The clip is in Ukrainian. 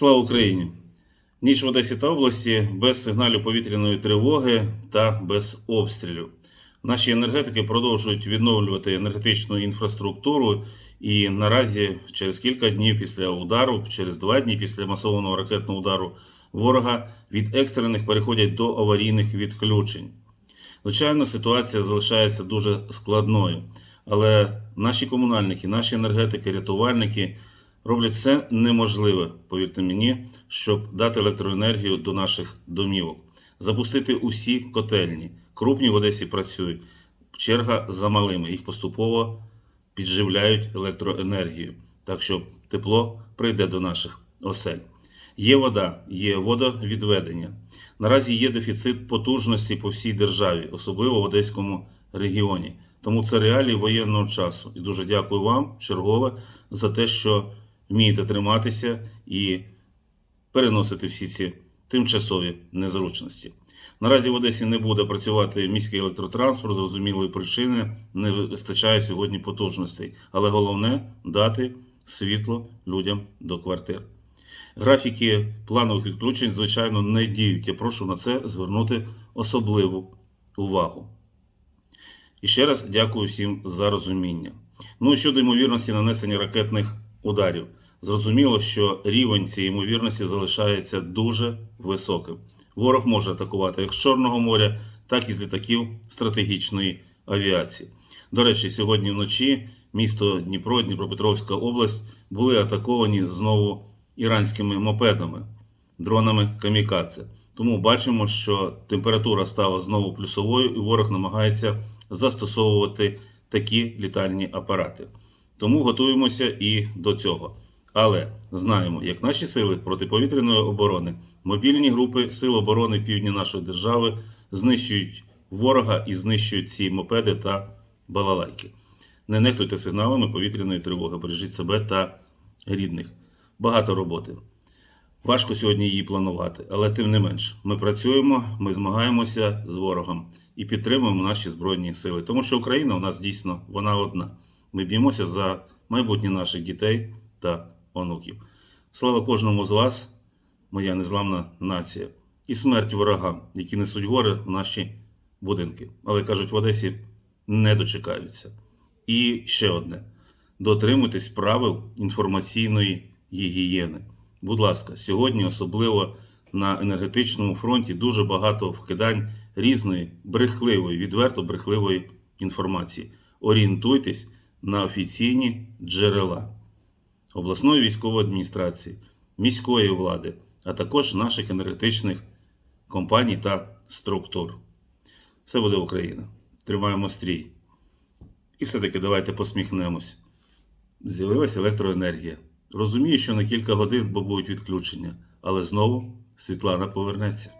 Слава Україні! Ніч в Одесі та області без сигналів повітряної тривоги та без обстрілів. Наші енергетики продовжують відновлювати енергетичну інфраструктуру, і наразі, через кілька днів після удару, через два дні після масованого ракетного удару ворога, від екстрених переходять до аварійних відключень. Звичайно, ситуація залишається дуже складною, але наші комунальники, наші енергетики, рятувальники роблять все неможливе, повірте мені, щоб дати електроенергію до наших домівок, запустити усі котельні. Крупні в Одесі працюють. Черга за малими. Їх поступово підживляють електроенергією, так що тепло прийде до наших осель. Є вода, є водовідведення. Наразі є дефіцит потужності по всій державі, особливо в Одеському регіоні. Тому це реалії воєнного часу. І дуже дякую вам, чергове, за те, що вмієте триматися і переносити всі ці тимчасові незручності. Наразі в Одесі не буде працювати міський електротранспорт, зрозумілої причини не вистачає сьогодні потужностей. Але головне дати світло людям до квартир. Графіки планових відключень, звичайно, не діють. Я прошу на це звернути особливу увагу. І ще раз дякую всім за розуміння. Ну і щодо ймовірності нанесення ракетних ударів. Зрозуміло, що рівень цієї ймовірності залишається дуже високим. Ворог може атакувати як з Чорного моря, так і з літаків стратегічної авіації. До речі, сьогодні вночі місто Дніпро, Дніпропетровська область були атаковані знову іранськими мопедами, дронами камікадзе. Тому бачимо, що температура стала знову плюсовою, і ворог намагається застосовувати такі літальні апарати. Тому готуємося і до цього. Але знаємо, як наші сили протиповітряної оборони, мобільні групи Сил оборони Півдня нашої держави знищують ворога і знищують ці мопеди та балалайки. Не нехтуйте сигналами повітряної тривоги, бережіть себе та рідних. Багато роботи. Важко сьогодні її планувати, але тим не менш, ми працюємо, ми змагаємося з ворогом і підтримуємо наші збройні сили. Тому що Україна у нас дійсно вона одна. Ми б'ємося за майбутнє наших дітей та онуків. Слава кожному з вас, моя незламна нація, і смерть ворогам, які несуть гори в наші будинки. Але кажуть, в Одесі не дочекаються. І ще одне: дотримуйтесь правил інформаційної гігієни. Будь ласка, сьогодні, особливо на енергетичному фронті, дуже багато вкидань різної брехливої, відверто брехливої інформації. Орієнтуйтесь на офіційні джерела обласної військової адміністрації, міської влади, а також наших енергетичних компаній та структур. Все буде Україна. Тримаємо стрій. І все-таки давайте посміхнемось. З'явилася електроенергія. Розумію, що на кілька годин, будуть відключення, але знову Світлана повернеться.